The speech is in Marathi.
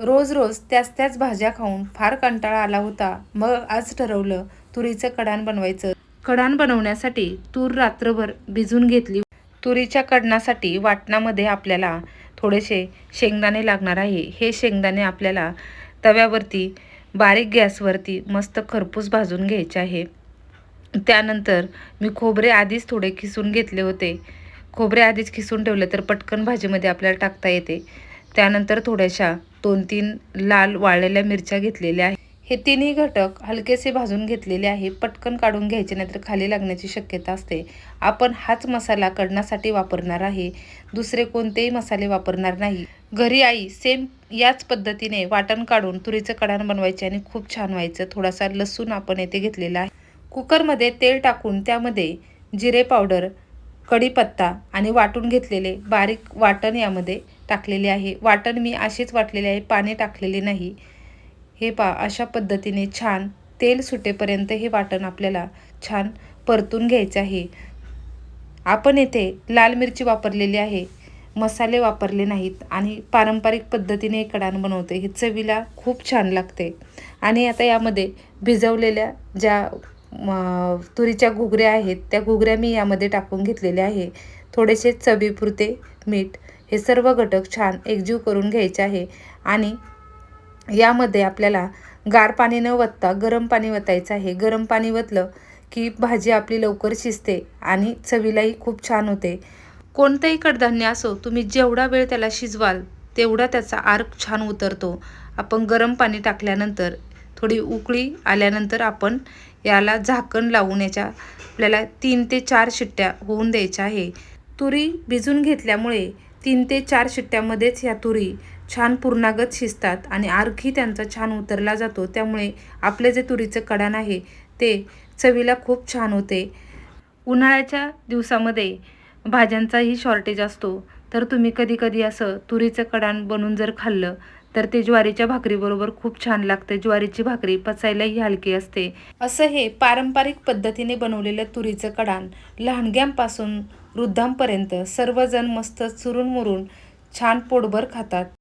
रोज रोज त्याच त्याच भाज्या खाऊन फार कंटाळा आला होता. मग आज ठरवलं तुरीचं कडाण बनवायचं. कडाण बनवण्यासाठी तूर रात्रभर भिजून घेतली. तुरीच्या कडणासाठी वाटणामध्ये आपल्याला थोडेसे शेंगदाणे लागणार आहे. हे शेंगदाणे आपल्याला तव्यावरती बारीक गॅसवरती मस्त खरपूस भाजून घ्यायचे आहे. त्यानंतर मी खोबरे आधीच थोडे किसून घेतले होते. खोबरे आधीच किसून ठेवले तर पटकन भाजीमध्ये आपल्याला टाकता येते. त्यानंतर थोड्याशा दोन तीन लाल वाळलेल्या मिरच्या घेतलेल्या आहेत. हे तिन्ही घटक हलकेसे भाजून घेतलेले आहे. पटकन काढून घ्यायचे नाहीतर खाली लागण्याची शक्यता असते. आपण हाच मसाला कडण्यासाठी वापरणार आहे. दुसरे कोणतेही मसाले वापरणार नाही. घरी आई सेम याच पद्धतीने वाटण काढून तुरीचं कडाण बनवायचे आणि खूप छान व्हायचं. थोडासा लसूण आपण येथे घेतलेला आहे. कुकरमध्ये तेल टाकून त्यामध्ये जिरे पावडर कढीपत्ता आणि वाटून घेतलेले बारीक वाटण यामध्ये टाकलेले आहे. वाटण मी असेच वाटलेले आहे. पाणी टाकलेले नाही. हे पा अशा पद्धतीने छान तेल सुटेपर्यंत हे वाटण आपल्याला छान परतून घ्यायचे आहे. आपण येथे लाल मिरची वापरलेली आहे. मसाले वापरले नाहीत आणि पारंपरिक पद्धतीने हे कडाण बनवते. हे चवीला खूप छान लागते. आणि आता यामध्ये भिजवलेल्या ज्या तुरीच्या घुगऱ्या आहेत त्या घुगऱ्या मी यामध्ये टाकून घेतलेल्या आहे. थोडेसे चवीपुरते मीठ हे सर्व घटक छान एकजीव करून घ्यायचे आहे. आणि यामध्ये आपल्याला गार पाणी न वतता गरम पाणी वतायचं आहे. गरम पाणी वतलं की भाजी आपली लवकर शिजते आणि चवीलाही खूप छान होते. कोणतंही कडधान्य असो तुम्ही जेवढा वेळ त्याला शिजवाल तेवढा त्याचा आर्क छान उतरतो. आपण गरम पाणी टाकल्यानंतर थोडी उकळी आल्यानंतर आपण याला झाकण लावून याच्या आपल्याला तीन ते चार शिट्ट्या होऊन द्यायच्या आहे. तुरी भिजून घेतल्यामुळे तीन ते चार शिट्ट्यामध्येच ह्या तुरी छान पूर्णागत शिजतात आणि आर्खी त्यांचा छान उतरला जातो. त्यामुळे आपले जे तुरीचं कडाण आहे ते चवीला खूप छान होते. उन्हाळ्याच्या दिवसामध्ये भाज्यांचाही शॉर्टेज असतो. तर तुम्ही कधी कधी असं तुरीचं कडाण बनवून जर खाल्लं तर ते ज्वारीच्या भाकरीबरोबर खूप छान लागते. ज्वारीची भाकरी पचायलाही हलकी असते. असं हे पारंपरिक पद्धतीने बनवलेलं तुरीचं कडाण लहानग्यांपासून वृद्धांपर्यंत सर्वजण मस्त चुरून मुरून छान पोटभर खातात.